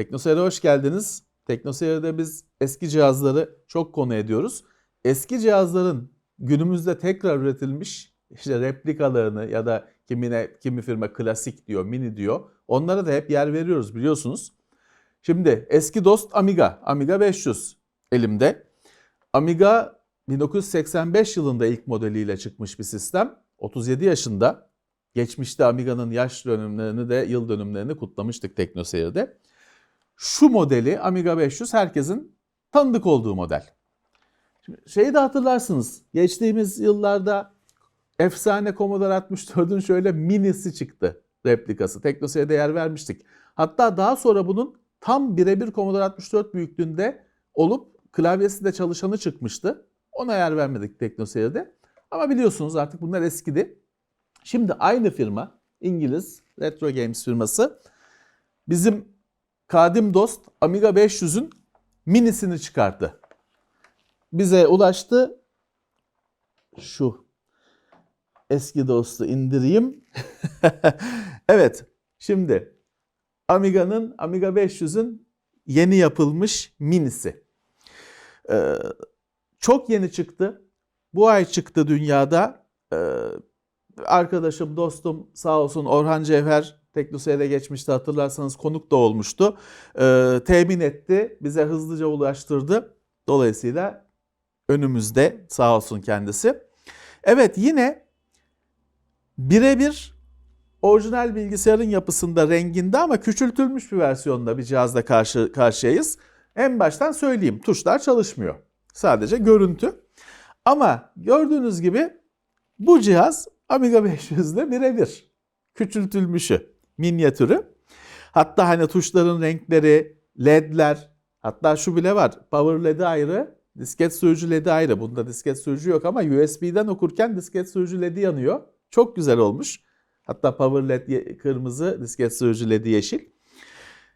Teknoseyir'e hoş geldiniz. Teknoseyir'de biz eski cihazları çok konu ediyoruz. Eski cihazların günümüzde tekrar üretilmiş işte replikalarını ya da kimine kimi firma klasik diyor, mini diyor. Onlara da hep yer veriyoruz biliyorsunuz. Şimdi eski dost Amiga, Amiga 500 elimde. Amiga 1985 yılında ilk modeliyle çıkmış bir sistem. 37 yaşında. Geçmişte Amiga'nın yaş dönümlerini de yıl dönümlerini kutlamıştık TeknoSeyir'de. Şu modeli Amiga 500 herkesin tanıdık olduğu model. Şimdi şeyi de hatırlarsınız. Geçtiğimiz yıllarda efsane Commodore 64'ün şöyle minisi çıktı replikası. TeknoSeyir'de yer vermiştik. Hatta daha sonra bunun tam birebir Commodore 64 büyüklüğünde olup klavyesi de çalışanı çıkmıştı. Ona yer vermedik TeknoSeyir'de. Ama biliyorsunuz artık bunlar eskidi. Şimdi aynı firma İngiliz Retro Games firması bizim kadim dost Amiga 500'ün minisini çıkarttı. Bize ulaştı. Şu eski dostu indireyim. evet şimdi Amiga'nın Amiga 500'ün yeni yapılmış minisi. Ee, çok yeni çıktı. Bu ay çıktı dünyada. Ee, arkadaşım, dostum sağ olsun Orhan Cevher Teknoseyir'e geçmişti hatırlarsanız konuk da olmuştu. Ee, temin etti, bize hızlıca ulaştırdı. Dolayısıyla önümüzde sağ olsun kendisi. Evet yine birebir orijinal bilgisayarın yapısında renginde ama küçültülmüş bir versiyonda bir cihazla karşı karşıyayız. En baştan söyleyeyim tuşlar çalışmıyor. Sadece görüntü. Ama gördüğünüz gibi bu cihaz Amiga 500'de birebir. Küçültülmüşü, minyatürü. Hatta hani tuşların renkleri, ledler, hatta şu bile var. Power led'i ayrı, disket sürücü led'i ayrı. Bunda disket sürücü yok ama USB'den okurken disket sürücü led'i yanıyor. Çok güzel olmuş. Hatta power led kırmızı, disket sürücü led'i yeşil.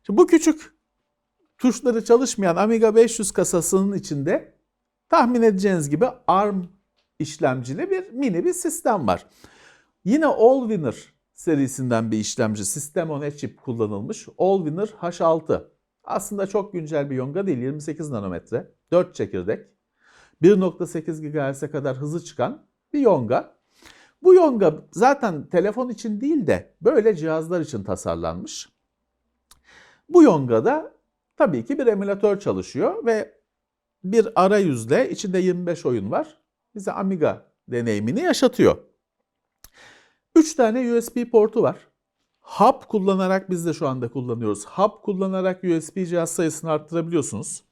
Şimdi bu küçük tuşları çalışmayan Amiga 500 kasasının içinde tahmin edeceğiniz gibi ARM işlemcili bir mini bir sistem var. Yine Allwinner serisinden bir işlemci System on Chip kullanılmış. Allwinner H6. Aslında çok güncel bir yonga değil. 28 nanometre, 4 çekirdek, 1.8 GHz'e kadar hızı çıkan bir yonga. Bu yonga zaten telefon için değil de böyle cihazlar için tasarlanmış. Bu yongada tabii ki bir emülatör çalışıyor ve bir arayüzle içinde 25 oyun var. Bize Amiga deneyimini yaşatıyor. 3 tane USB portu var. Hub kullanarak biz de şu anda kullanıyoruz. Hub kullanarak USB cihaz sayısını arttırabiliyorsunuz.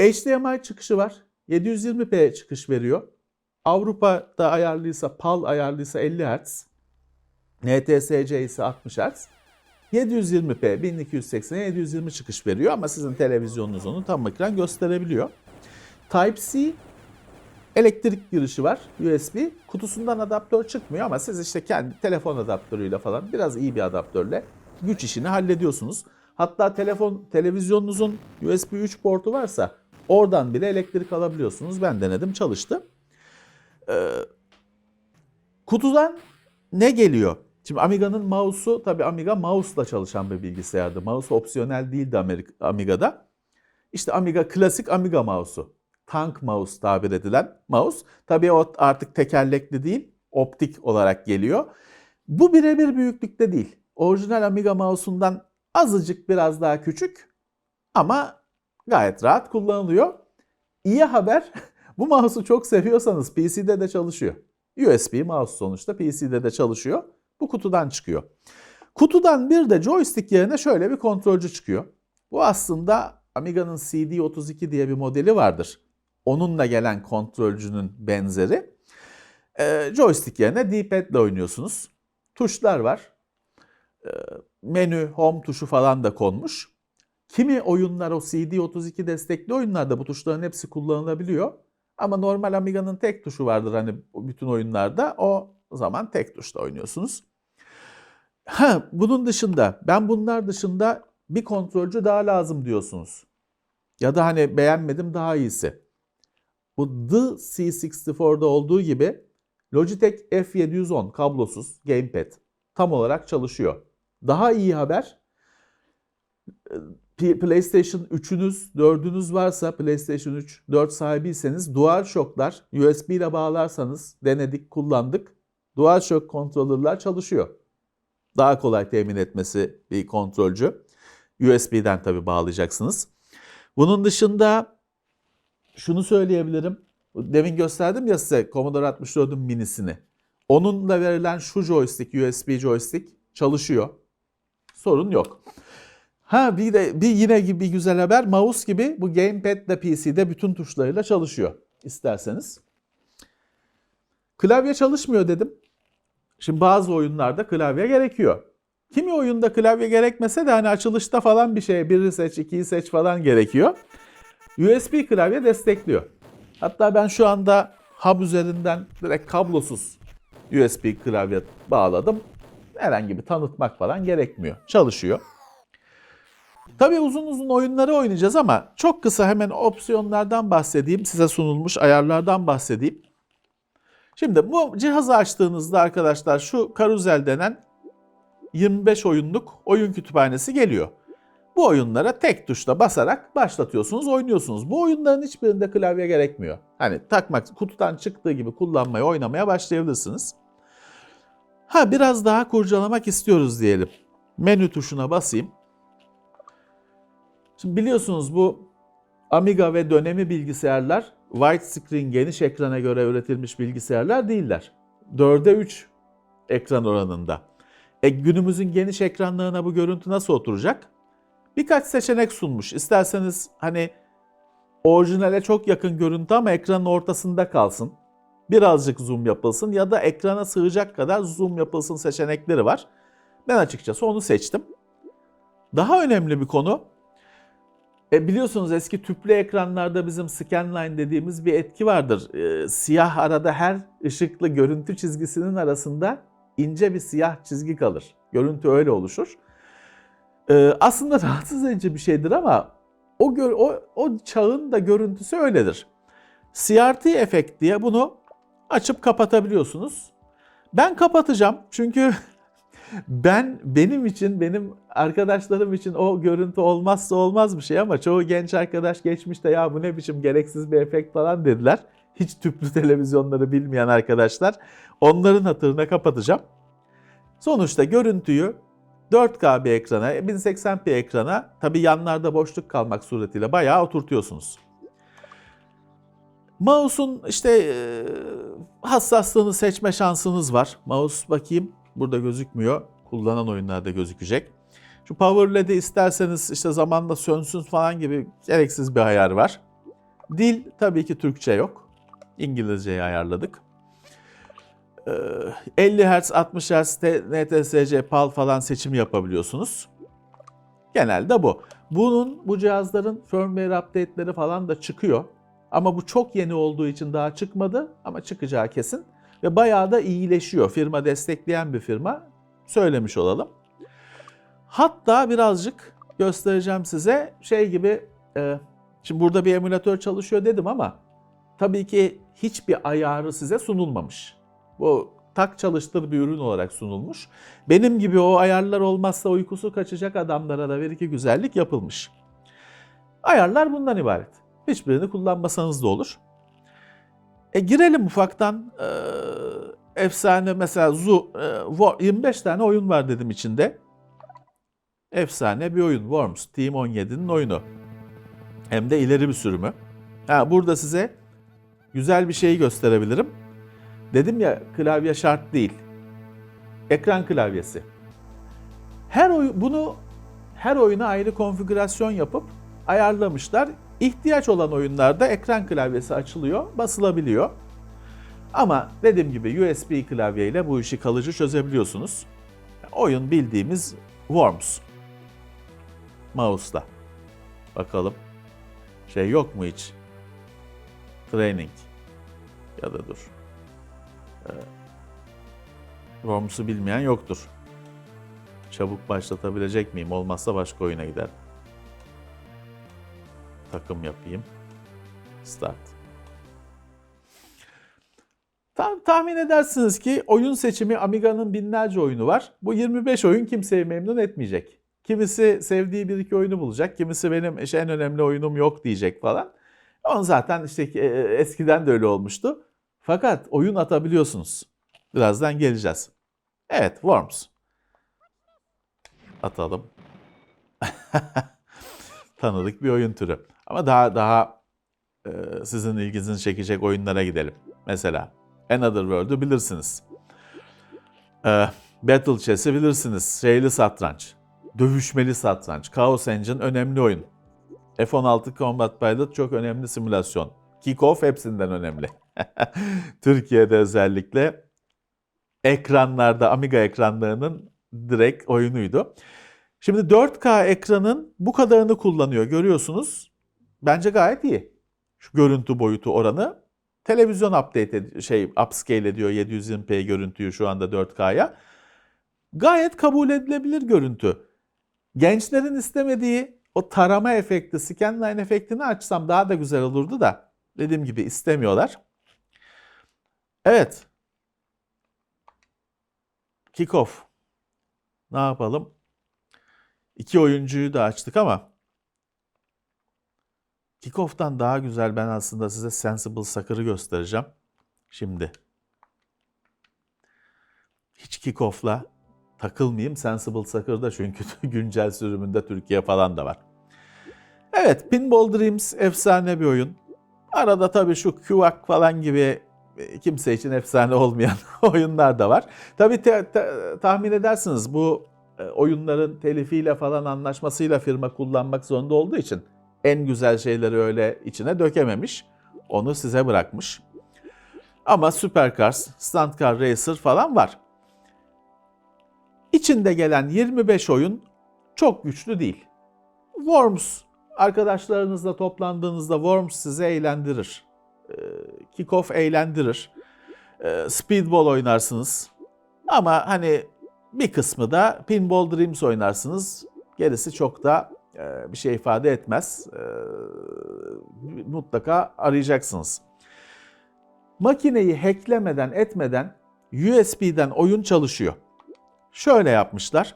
HDMI çıkışı var. 720p çıkış veriyor. Avrupa'da ayarlıysa, PAL ayarlıysa 50 Hz. NTSC ise 60 Hz. 720p 1280'e 720 çıkış veriyor ama sizin televizyonunuz onu tam ekran gösterebiliyor. Type-C elektrik girişi var USB. Kutusundan adaptör çıkmıyor ama siz işte kendi telefon adaptörüyle falan biraz iyi bir adaptörle güç işini hallediyorsunuz. Hatta telefon televizyonunuzun USB 3 portu varsa oradan bile elektrik alabiliyorsunuz. Ben denedim çalıştı. Ee, kutudan ne geliyor? Şimdi Amiga'nın mouse'u tabii Amiga mouse'la çalışan bir bilgisayardı. Mouse opsiyonel değildi Amerika, Amiga'da. İşte Amiga klasik Amiga mouse'u. Tank mouse tabir edilen mouse. Tabii o artık tekerlekli değil, optik olarak geliyor. Bu birebir büyüklükte değil. Orijinal Amiga mouse'undan azıcık biraz daha küçük ama gayet rahat kullanılıyor. İyi haber bu mouse'u çok seviyorsanız PC'de de çalışıyor. USB mouse sonuçta PC'de de çalışıyor. Bu kutudan çıkıyor. Kutudan bir de joystick yerine şöyle bir kontrolcü çıkıyor. Bu aslında Amiga'nın CD32 diye bir modeli vardır. Onunla gelen kontrolcünün benzeri. E, joystick yerine D-pad ile oynuyorsunuz. Tuşlar var. E, menü, home tuşu falan da konmuş. Kimi oyunlar o CD32 destekli oyunlarda bu tuşların hepsi kullanılabiliyor. Ama normal Amiga'nın tek tuşu vardır hani bütün oyunlarda. O zaman tek tuşla oynuyorsunuz. Ha, bunun dışında ben bunlar dışında bir kontrolcü daha lazım diyorsunuz. Ya da hani beğenmedim daha iyisi. Bu The C64'da olduğu gibi Logitech F710 kablosuz gamepad tam olarak çalışıyor. Daha iyi haber P- PlayStation 3'ünüz, 4'ünüz varsa PlayStation 3, 4 sahibiyseniz DualShock'lar USB ile bağlarsanız denedik, kullandık. DualShock kontrolörler çalışıyor. Daha kolay temin etmesi bir kontrolcü. USB'den tabii bağlayacaksınız. Bunun dışında şunu söyleyebilirim. Demin gösterdim ya size Commodore 64'ün minisini. Onunla verilen şu joystick, USB joystick çalışıyor. Sorun yok. Ha bir de bir yine bir güzel haber mouse gibi bu gamepad de PC'de bütün tuşlarıyla çalışıyor isterseniz. Klavye çalışmıyor dedim. Şimdi bazı oyunlarda klavye gerekiyor. Kimi oyunda klavye gerekmese de hani açılışta falan bir şey biri seç, ikiyi seç falan gerekiyor. USB klavye destekliyor. Hatta ben şu anda hub üzerinden direkt kablosuz USB klavye bağladım. Herhangi bir tanıtmak falan gerekmiyor. Çalışıyor. Tabii uzun uzun oyunları oynayacağız ama çok kısa hemen opsiyonlardan bahsedeyim. Size sunulmuş ayarlardan bahsedeyim. Şimdi bu cihazı açtığınızda arkadaşlar şu karuzel denen 25 oyunluk oyun kütüphanesi geliyor. Bu oyunlara tek tuşla basarak başlatıyorsunuz, oynuyorsunuz. Bu oyunların hiçbirinde klavye gerekmiyor. Hani takmak, kutudan çıktığı gibi kullanmaya, oynamaya başlayabilirsiniz. Ha biraz daha kurcalamak istiyoruz diyelim. Menü tuşuna basayım. Şimdi biliyorsunuz bu Amiga ve dönemi bilgisayarlar widescreen geniş ekrana göre üretilmiş bilgisayarlar değiller. 4'e 3 ekran oranında. E günümüzün geniş ekranlarına bu görüntü nasıl oturacak? Birkaç seçenek sunmuş. İsterseniz hani orijinale çok yakın görüntü ama ekranın ortasında kalsın. Birazcık zoom yapılsın ya da ekrana sığacak kadar zoom yapılsın seçenekleri var. Ben açıkçası onu seçtim. Daha önemli bir konu e biliyorsunuz eski tüplü ekranlarda bizim scanline dediğimiz bir etki vardır. E, siyah arada her ışıklı görüntü çizgisinin arasında ince bir siyah çizgi kalır. Görüntü öyle oluşur. E, aslında rahatsız edici bir şeydir ama o, o, o çağın da görüntüsü öyledir. CRT efekt diye bunu açıp kapatabiliyorsunuz. Ben kapatacağım çünkü ben benim için, benim arkadaşlarım için o görüntü olmazsa olmaz bir şey ama çoğu genç arkadaş geçmişte ya bu ne biçim gereksiz bir efekt falan dediler. Hiç tüplü televizyonları bilmeyen arkadaşlar. Onların hatırına kapatacağım. Sonuçta görüntüyü 4K bir ekrana, 1080p ekrana tabi yanlarda boşluk kalmak suretiyle bayağı oturtuyorsunuz. Mouse'un işte e, hassaslığını seçme şansınız var. Mouse bakayım burada gözükmüyor. Kullanan oyunlarda gözükecek. Şu Power LED'i isterseniz işte zamanla sönsün falan gibi gereksiz bir ayar var. Dil tabii ki Türkçe yok. İngilizceyi ayarladık. 50 Hz, 60 Hz, NTSC, PAL falan seçimi yapabiliyorsunuz. Genelde bu. Bunun, bu cihazların firmware update'leri falan da çıkıyor. Ama bu çok yeni olduğu için daha çıkmadı ama çıkacağı kesin. Ve bayağı da iyileşiyor. Firma destekleyen bir firma. Söylemiş olalım. Hatta birazcık göstereceğim size şey gibi e, şimdi burada bir emülatör çalışıyor dedim ama tabii ki hiçbir ayarı size sunulmamış. Bu tak çalıştır bir ürün olarak sunulmuş. Benim gibi o ayarlar olmazsa uykusu kaçacak adamlara da bir iki güzellik yapılmış. Ayarlar bundan ibaret. Hiçbirini kullanmasanız da olur. E girelim ufaktan. Ee, efsane mesela Zu, e, 25 tane oyun var dedim içinde. Efsane bir oyun Worms. Team 17'nin oyunu. Hem de ileri bir sürümü. Ha, burada size güzel bir şeyi gösterebilirim. Dedim ya klavye şart değil. Ekran klavyesi. Her oyun bunu her oyuna ayrı konfigürasyon yapıp ayarlamışlar. İhtiyaç olan oyunlarda ekran klavyesi açılıyor, basılabiliyor. Ama dediğim gibi USB klavye ile bu işi kalıcı çözebiliyorsunuz. Oyun bildiğimiz Worms. Mouse'la. Bakalım. Şey yok mu hiç? Training. Ya da dur. Ee, Worms'u bilmeyen yoktur. Çabuk başlatabilecek miyim? Olmazsa başka oyuna gider. Takım yapayım. Start. Tam tahmin edersiniz ki oyun seçimi Amiga'nın binlerce oyunu var. Bu 25 oyun kimseyi memnun etmeyecek. Kimisi sevdiği bir iki oyunu bulacak. Kimisi benim işte en önemli oyunum yok diyecek falan. Onu zaten işte e, eskiden de öyle olmuştu. Fakat oyun atabiliyorsunuz. Birazdan geleceğiz. Evet Worms. Atalım. Tanıdık bir oyun türü. Ama daha daha e, sizin ilginizi çekecek oyunlara gidelim. Mesela Another World'u bilirsiniz. E, Battle Chess'i bilirsiniz. Şeyli satranç. Dövüşmeli satranç. Chaos Engine önemli oyun. F-16 Combat Pilot çok önemli simülasyon. Kickoff hepsinden önemli. Türkiye'de özellikle ekranlarda, Amiga ekranlarının direkt oyunuydu. Şimdi 4K ekranın bu kadarını kullanıyor görüyorsunuz. Bence gayet iyi. Şu görüntü boyutu oranı. Televizyon update ed- şey upscale ediyor 720p görüntüyü şu anda 4K'ya. Gayet kabul edilebilir görüntü. Gençlerin istemediği o tarama efekti, scanline efektini açsam daha da güzel olurdu da dediğim gibi istemiyorlar. Evet. Kickoff. Ne yapalım? İki oyuncuyu da açtık ama Kickoff'tan daha güzel ben aslında size Sensible Soccer'ı göstereceğim. Şimdi. Hiç Kickoff'la takılmayayım. Sensible Soccer'da çünkü güncel sürümünde Türkiye falan da var. Evet, Pinball Dreams efsane bir oyun. Arada tabii şu Kuvak falan gibi kimse için efsane olmayan oyunlar da var. Tabii te- te- tahmin edersiniz bu e, oyunların telifiyle falan anlaşmasıyla firma kullanmak zorunda olduğu için en güzel şeyleri öyle içine dökememiş. Onu size bırakmış. Ama Supercars, Stunt Car Racer falan var. İçinde gelen 25 oyun çok güçlü değil. Worms arkadaşlarınızla toplandığınızda Worms sizi eğlendirir. Ee, Kickoff eğlendirir. Ee, Speedball oynarsınız. Ama hani bir kısmı da Pinball Dreams oynarsınız. Gerisi çok da e, bir şey ifade etmez. Ee, mutlaka arayacaksınız. Makineyi hacklemeden etmeden USB'den oyun çalışıyor. Şöyle yapmışlar.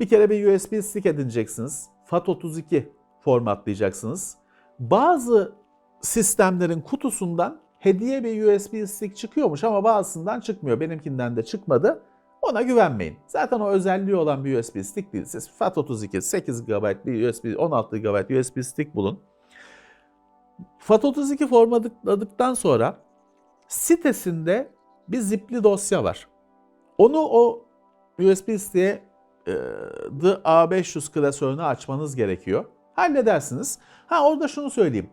Bir kere bir USB stick edineceksiniz. FAT32 formatlayacaksınız. Bazı sistemlerin kutusundan hediye bir USB stick çıkıyormuş ama bazısından çıkmıyor. Benimkinden de çıkmadı. Ona güvenmeyin. Zaten o özelliği olan bir USB stick değil. Siz FAT32 8 GB bir USB 16 GB USB stick bulun. FAT32 formatladıktan sonra sitesinde bir zipli dosya var. Onu o USB stick'e e, The A500 klasörünü açmanız gerekiyor. Halledersiniz. Ha orada şunu söyleyeyim.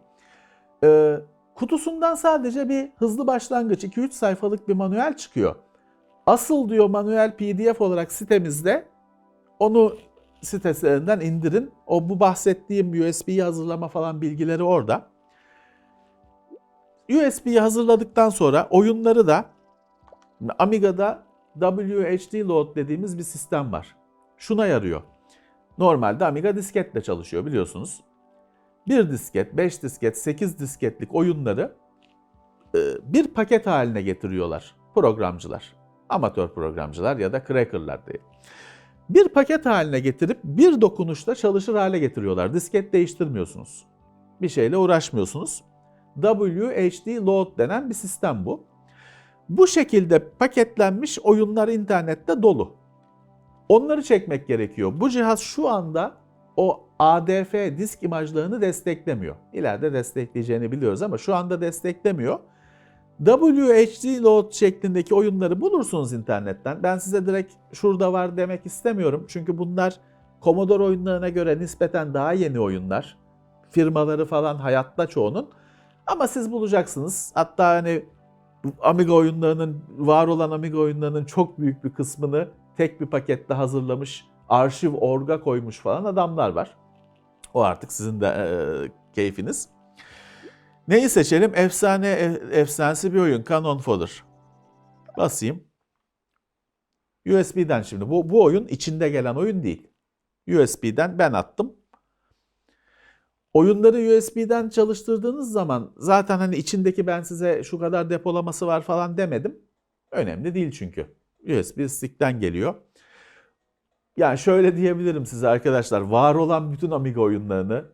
E, kutusundan sadece bir hızlı başlangıç 2-3 sayfalık bir manuel çıkıyor. Asıl diyor manuel PDF olarak sitemizde onu sitelerinden indirin. O bu bahsettiğim USB'yi hazırlama falan bilgileri orada. USB'yi hazırladıktan sonra oyunları da Amiga'da WHD Load dediğimiz bir sistem var. Şuna yarıyor. Normalde Amiga disketle çalışıyor biliyorsunuz. Bir disket, 5 disket, 8 disketlik oyunları e, bir paket haline getiriyorlar programcılar. Amatör programcılar ya da crackerlar diye. Bir paket haline getirip bir dokunuşla çalışır hale getiriyorlar. Disket değiştirmiyorsunuz. Bir şeyle uğraşmıyorsunuz. WHD Load denen bir sistem bu. Bu şekilde paketlenmiş oyunlar internette dolu. Onları çekmek gerekiyor. Bu cihaz şu anda o ADF disk imajlarını desteklemiyor. İleride destekleyeceğini biliyoruz ama şu anda desteklemiyor. WHD load şeklindeki oyunları bulursunuz internetten. Ben size direkt şurada var demek istemiyorum. Çünkü bunlar Commodore oyunlarına göre nispeten daha yeni oyunlar. Firmaları falan hayatta çoğunun. Ama siz bulacaksınız. Hatta hani Amiga oyunlarının, var olan Amiga oyunlarının çok büyük bir kısmını tek bir pakette hazırlamış, arşiv orga koymuş falan adamlar var. O artık sizin de e, keyfiniz. Neyi seçelim? Efsane, e, efsanesi bir oyun. Canon Fodder. Basayım. USB'den şimdi. Bu, bu oyun içinde gelen oyun değil. USB'den ben attım. Oyunları USB'den çalıştırdığınız zaman zaten hani içindeki ben size şu kadar depolaması var falan demedim. Önemli değil çünkü. USB stick'ten geliyor. Yani şöyle diyebilirim size arkadaşlar. Var olan bütün Amiga oyunlarını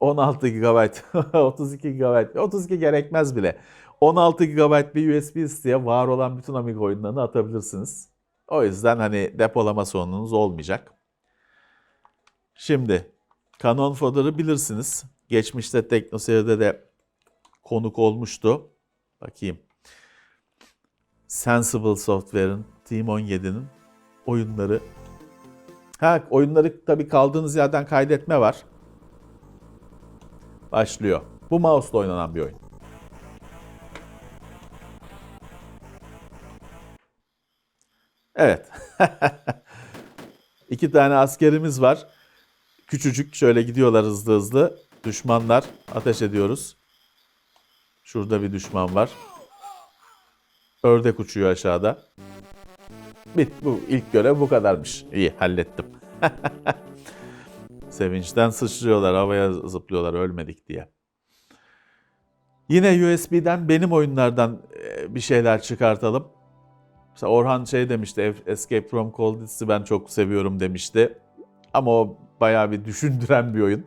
16 GB, 32 GB, 32 gerekmez bile. 16 GB bir USB isteğe var olan bütün Amiga oyunlarını atabilirsiniz. O yüzden hani depolama sorununuz olmayacak. Şimdi Canon Fodder'ı bilirsiniz. Geçmişte TeknoSeyir'de de konuk olmuştu. Bakayım. Sensible Software'ın Team 17'nin oyunları. Ha oyunları tabii kaldığınız yerden kaydetme var. Başlıyor. Bu mouse'la oynanan bir oyun. Evet. İki tane askerimiz var. Küçücük şöyle gidiyorlar hızlı hızlı. Düşmanlar ateş ediyoruz. Şurada bir düşman var. Ördek uçuyor aşağıda. Bit bu ilk görev bu kadarmış. İyi hallettim. Sevinçten sıçrıyorlar, havaya zıplıyorlar ölmedik diye. Yine USB'den benim oyunlardan e, bir şeyler çıkartalım. Mesela Orhan şey demişti, Escape from Coldit'si ben çok seviyorum demişti. Ama o bayağı bir düşündüren bir oyun.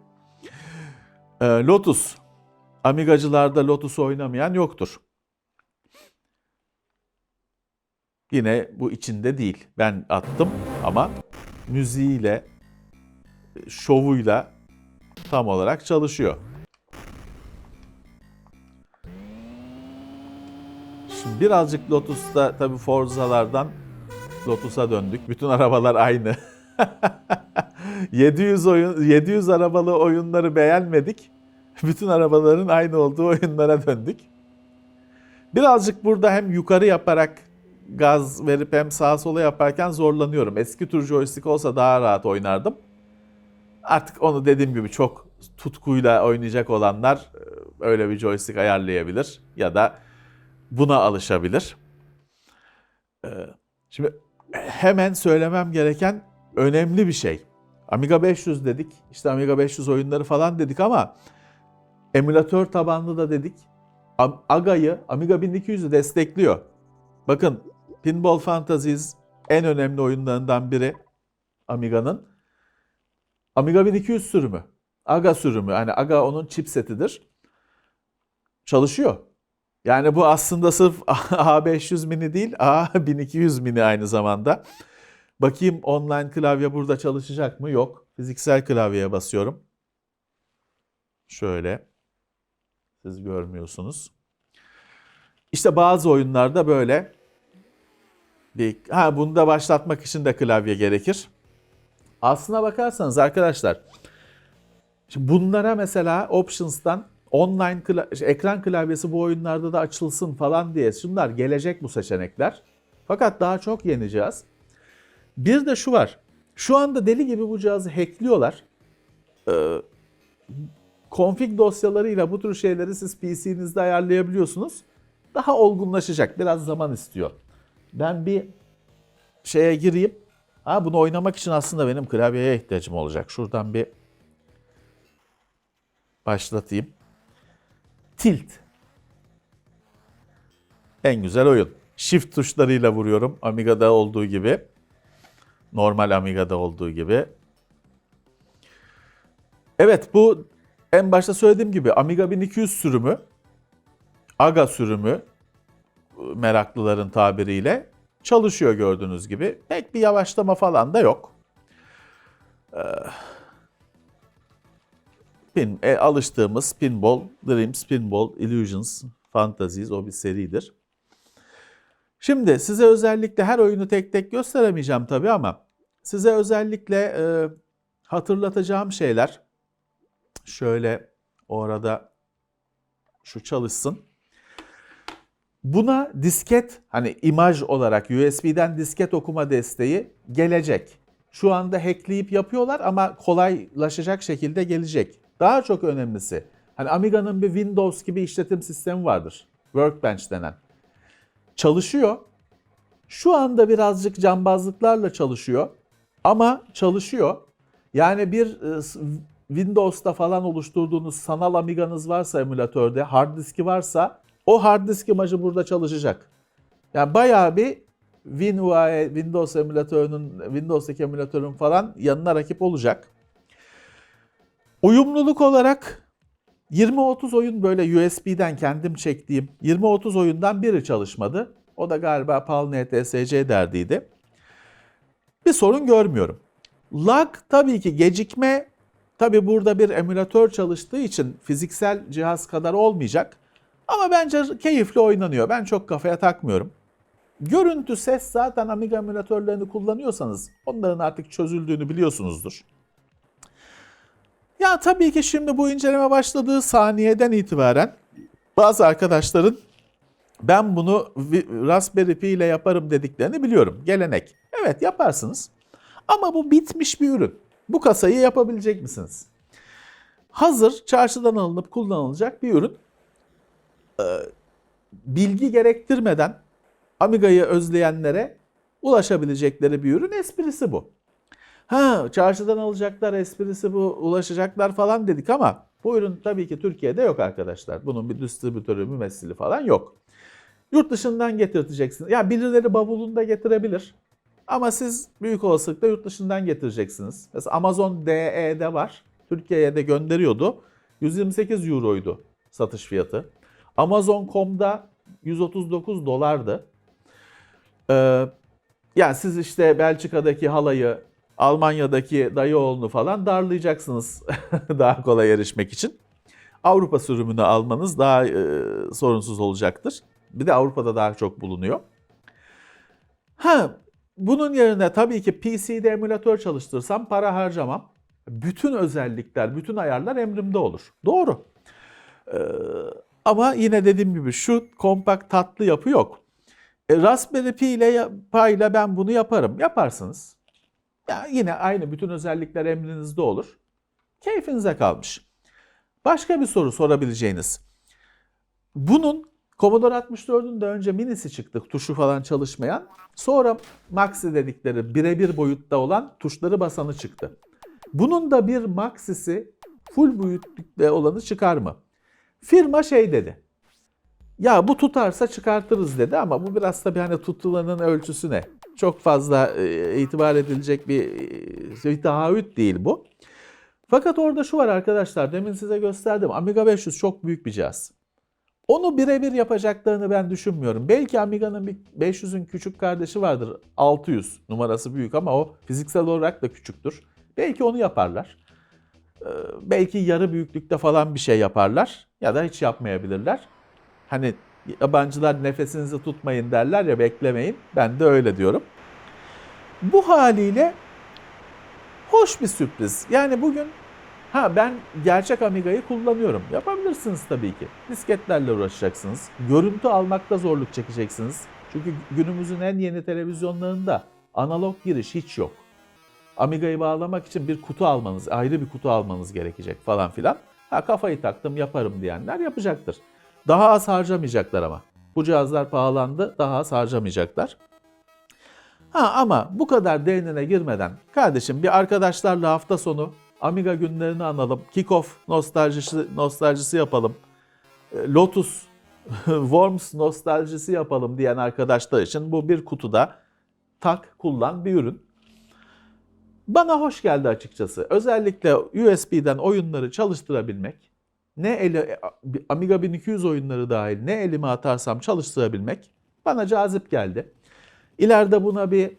Ee, Lotus. Amigacılarda Lotus oynamayan yoktur. Yine bu içinde değil. Ben attım ama müziğiyle, şovuyla tam olarak çalışıyor. Şimdi birazcık Lotus'ta tabii Forza'lardan Lotus'a döndük. Bütün arabalar aynı. 700 oyun 700 arabalı oyunları beğenmedik. Bütün arabaların aynı olduğu oyunlara döndük. Birazcık burada hem yukarı yaparak gaz verip hem sağa sola yaparken zorlanıyorum. Eski tür joystick olsa daha rahat oynardım. Artık onu dediğim gibi çok tutkuyla oynayacak olanlar e, öyle bir joystick ayarlayabilir ya da buna alışabilir. Ee, Şimdi hemen söylemem gereken önemli bir şey. Amiga 500 dedik, işte Amiga 500 oyunları falan dedik ama emülatör tabanlı da dedik. Aga'yı, Amiga 1200'ü destekliyor. Bakın Pinball Fantasies en önemli oyunlarından biri Amiga'nın. Amiga 1200 sürümü. Aga sürümü. Yani Aga onun chipsetidir. Çalışıyor. Yani bu aslında sırf A500 mini değil, A1200 mini aynı zamanda. Bakayım online klavye burada çalışacak mı? Yok. Fiziksel klavyeye basıyorum. Şöyle. Siz görmüyorsunuz. İşte bazı oyunlarda böyle ha bunu da başlatmak için de klavye gerekir. Aslına bakarsanız arkadaşlar şimdi bunlara mesela options'tan online kla- ekran klavyesi bu oyunlarda da açılsın falan diye şunlar gelecek bu seçenekler. Fakat daha çok yeneceğiz. Bir de şu var. Şu anda deli gibi bu cihazı hackliyorlar. Ee, config dosyalarıyla bu tür şeyleri siz PC'nizde ayarlayabiliyorsunuz. Daha olgunlaşacak. Biraz zaman istiyor. Ben bir şeye gireyim. Ha bunu oynamak için aslında benim klavyeye ihtiyacım olacak. Şuradan bir başlatayım. Tilt. En güzel oyun. Shift tuşlarıyla vuruyorum. Amiga'da olduğu gibi. Normal Amiga'da olduğu gibi. Evet bu en başta söylediğim gibi Amiga 1200 sürümü, Aga sürümü meraklıların tabiriyle çalışıyor gördüğünüz gibi. Pek bir yavaşlama falan da yok. Ee, pin, e, alıştığımız Pinball, Dreams, Pinball, Illusions, Fantasies o bir seridir. Şimdi size özellikle her oyunu tek tek gösteremeyeceğim tabii ama size özellikle e, hatırlatacağım şeyler şöyle orada şu çalışsın. Buna disket hani imaj olarak USB'den disket okuma desteği gelecek. Şu anda hackleyip yapıyorlar ama kolaylaşacak şekilde gelecek. Daha çok önemlisi hani Amiga'nın bir Windows gibi işletim sistemi vardır. Workbench denen. Çalışıyor. Şu anda birazcık cambazlıklarla çalışıyor ama çalışıyor. Yani bir e, Windows'ta falan oluşturduğunuz sanal Amiga'nız varsa emülatörde, hard diski varsa o hard disk imajı burada çalışacak. Yani bayağı bir WinUI, Windows emülatörünün, Windows'taki emülatörün falan yanına rakip olacak. Uyumluluk olarak 20-30 oyun böyle USB'den kendim çektiğim 20-30 oyundan biri çalışmadı. O da galiba PAL NTSC derdiydi. Bir sorun görmüyorum. Lag tabii ki gecikme tabii burada bir emülatör çalıştığı için fiziksel cihaz kadar olmayacak. Ama bence keyifli oynanıyor. Ben çok kafaya takmıyorum. Görüntü, ses zaten Amiga emülatörlerini kullanıyorsanız onların artık çözüldüğünü biliyorsunuzdur. Ya tabii ki şimdi bu inceleme başladığı saniyeden itibaren bazı arkadaşların ben bunu Raspberry Pi ile yaparım dediklerini biliyorum. Gelenek. Evet yaparsınız. Ama bu bitmiş bir ürün. Bu kasayı yapabilecek misiniz? Hazır çarşıdan alınıp kullanılacak bir ürün. Ee, bilgi gerektirmeden Amiga'yı özleyenlere ulaşabilecekleri bir ürün esprisi bu. Ha çarşıdan alacaklar esprisi bu ulaşacaklar falan dedik ama bu ürün tabii ki Türkiye'de yok arkadaşlar. Bunun bir distribütörü, mümessili falan yok. Yurt dışından getirteceksiniz. Ya birileri bavulunda getirebilir. Ama siz büyük olasılıkla yurt dışından getireceksiniz. Mesela Amazon DE'de var. Türkiye'ye de gönderiyordu. 128 euroydu satış fiyatı. Amazon.com'da 139 dolardı. Ee, yani siz işte Belçika'daki halayı, Almanya'daki dayı oğlunu falan darlayacaksınız daha kolay erişmek için. Avrupa sürümünü almanız daha e, sorunsuz olacaktır. Bir de Avrupa'da daha çok bulunuyor. Ha, bunun yerine tabii ki PC'de emülatör çalıştırsam para harcamam. Bütün özellikler, bütün ayarlar emrimde olur. Doğru. Ee, ama yine dediğim gibi şu kompakt tatlı yapı yok. E, Raspberry Pi ile, Pi ile ben bunu yaparım. Yaparsınız. Ya yine aynı bütün özellikler emrinizde olur. Keyfinize kalmış. Başka bir soru sorabileceğiniz. Bunun Commodore 64'ün de önce minisi çıktı. Tuşu falan çalışmayan. Sonra Maxi dedikleri birebir boyutta olan tuşları basanı çıktı. Bunun da bir Maxi'si full boyutlu olanı çıkar mı? Firma şey dedi. Ya bu tutarsa çıkartırız dedi ama bu biraz tabii hani tutulanın ölçüsü ne? Çok fazla e, itibar edilecek bir, e, taahhüt değil bu. Fakat orada şu var arkadaşlar demin size gösterdim. Amiga 500 çok büyük bir cihaz. Onu birebir yapacaklarını ben düşünmüyorum. Belki Amiga'nın bir 500'ün küçük kardeşi vardır. 600 numarası büyük ama o fiziksel olarak da küçüktür. Belki onu yaparlar. Ee, belki yarı büyüklükte falan bir şey yaparlar ya da hiç yapmayabilirler. Hani yabancılar nefesinizi tutmayın derler ya beklemeyin. Ben de öyle diyorum. Bu haliyle hoş bir sürpriz. Yani bugün ha ben gerçek Amiga'yı kullanıyorum. Yapabilirsiniz tabii ki. Disketlerle uğraşacaksınız. Görüntü almakta zorluk çekeceksiniz. Çünkü günümüzün en yeni televizyonlarında analog giriş hiç yok. Amiga'yı bağlamak için bir kutu almanız, ayrı bir kutu almanız gerekecek falan filan. Ha kafayı taktım yaparım diyenler yapacaktır. Daha az harcamayacaklar ama. Bu cihazlar pahalandı, daha az harcamayacaklar. Ha ama bu kadar derinine girmeden kardeşim bir arkadaşlarla hafta sonu Amiga günlerini analım. Kickoff nostaljisi, nostaljisi yapalım. E, Lotus Worms nostaljisi yapalım diyen arkadaşlar için bu bir kutuda tak kullan bir ürün. Bana hoş geldi açıkçası. Özellikle USB'den oyunları çalıştırabilmek, ne eli, Amiga 1200 oyunları dahil ne elime atarsam çalıştırabilmek bana cazip geldi. İleride buna bir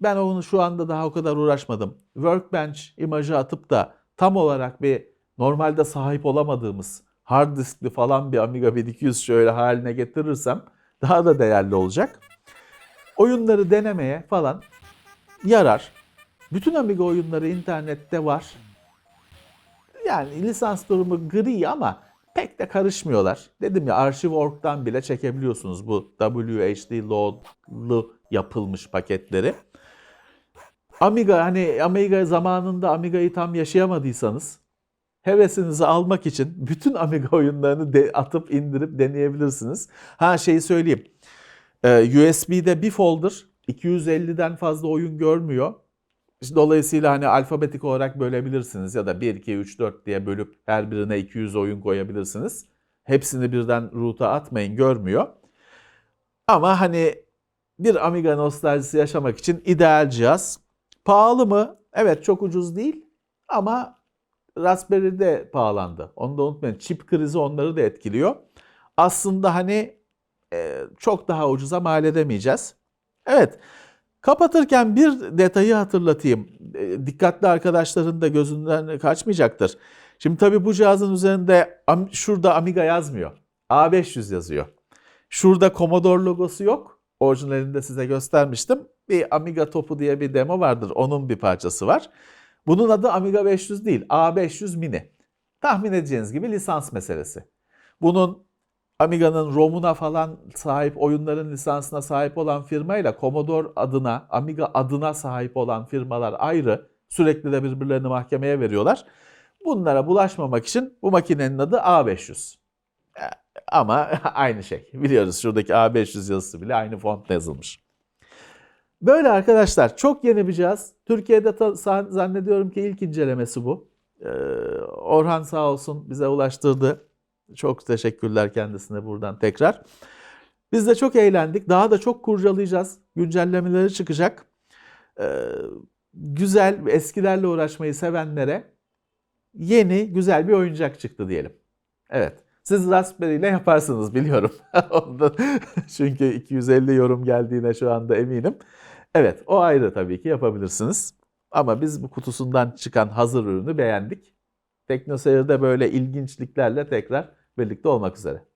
ben onu şu anda daha o kadar uğraşmadım. Workbench imajı atıp da tam olarak bir normalde sahip olamadığımız hard diskli falan bir Amiga 1200 şöyle haline getirirsem daha da değerli olacak. Oyunları denemeye falan yarar. Bütün Amiga oyunları internette var. Yani lisans durumu gri ama pek de karışmıyorlar. Dedim ya Archive.org'dan bile çekebiliyorsunuz bu WHD load'lu yapılmış paketleri. Amiga hani Amiga zamanında Amiga'yı tam yaşayamadıysanız hevesinizi almak için bütün Amiga oyunlarını de, atıp indirip deneyebilirsiniz. Ha şeyi söyleyeyim. Ee, USB'de bir folder 250'den fazla oyun görmüyor. Dolayısıyla hani alfabetik olarak bölebilirsiniz ya da 1, 2, 3, 4 diye bölüp her birine 200 oyun koyabilirsiniz. Hepsini birden root'a atmayın görmüyor. Ama hani bir Amiga nostaljisi yaşamak için ideal cihaz. Pahalı mı? Evet çok ucuz değil ama Raspberry de pahalandı. Onu da unutmayın. Çip krizi onları da etkiliyor. Aslında hani e, çok daha ucuza mal edemeyeceğiz. Evet. Kapatırken bir detayı hatırlatayım. E, dikkatli arkadaşların da gözünden kaçmayacaktır. Şimdi tabii bu cihazın üzerinde şurada Amiga yazmıyor. A500 yazıyor. Şurada Commodore logosu yok. Orijinalinde size göstermiştim. Bir Amiga topu diye bir demo vardır. Onun bir parçası var. Bunun adı Amiga 500 değil. A500 Mini. Tahmin edeceğiniz gibi lisans meselesi. Bunun Amiga'nın ROM'una falan sahip, oyunların lisansına sahip olan firmayla Commodore adına, Amiga adına sahip olan firmalar ayrı. Sürekli de birbirlerini mahkemeye veriyorlar. Bunlara bulaşmamak için bu makinenin adı A500. E, Ama aynı şey. Biliyoruz şuradaki A500 yazısı bile aynı fontta yazılmış. Böyle arkadaşlar çok yeni bir cihaz. Türkiye'de zannediyorum ki ilk incelemesi bu. Ee, Orhan sağ olsun bize ulaştırdı. Çok teşekkürler kendisine buradan tekrar. Biz de çok eğlendik. Daha da çok kurcalayacağız. Güncellemeleri çıkacak. Ee, güzel, eskilerle uğraşmayı sevenlere yeni, güzel bir oyuncak çıktı diyelim. Evet. Siz Raspberry ile yaparsınız biliyorum. Çünkü 250 yorum geldiğine şu anda eminim. Evet o ayrı tabii ki yapabilirsiniz. Ama biz bu kutusundan çıkan hazır ürünü beğendik. Teknoseyir'de böyle ilginçliklerle tekrar birlikte olmak üzere.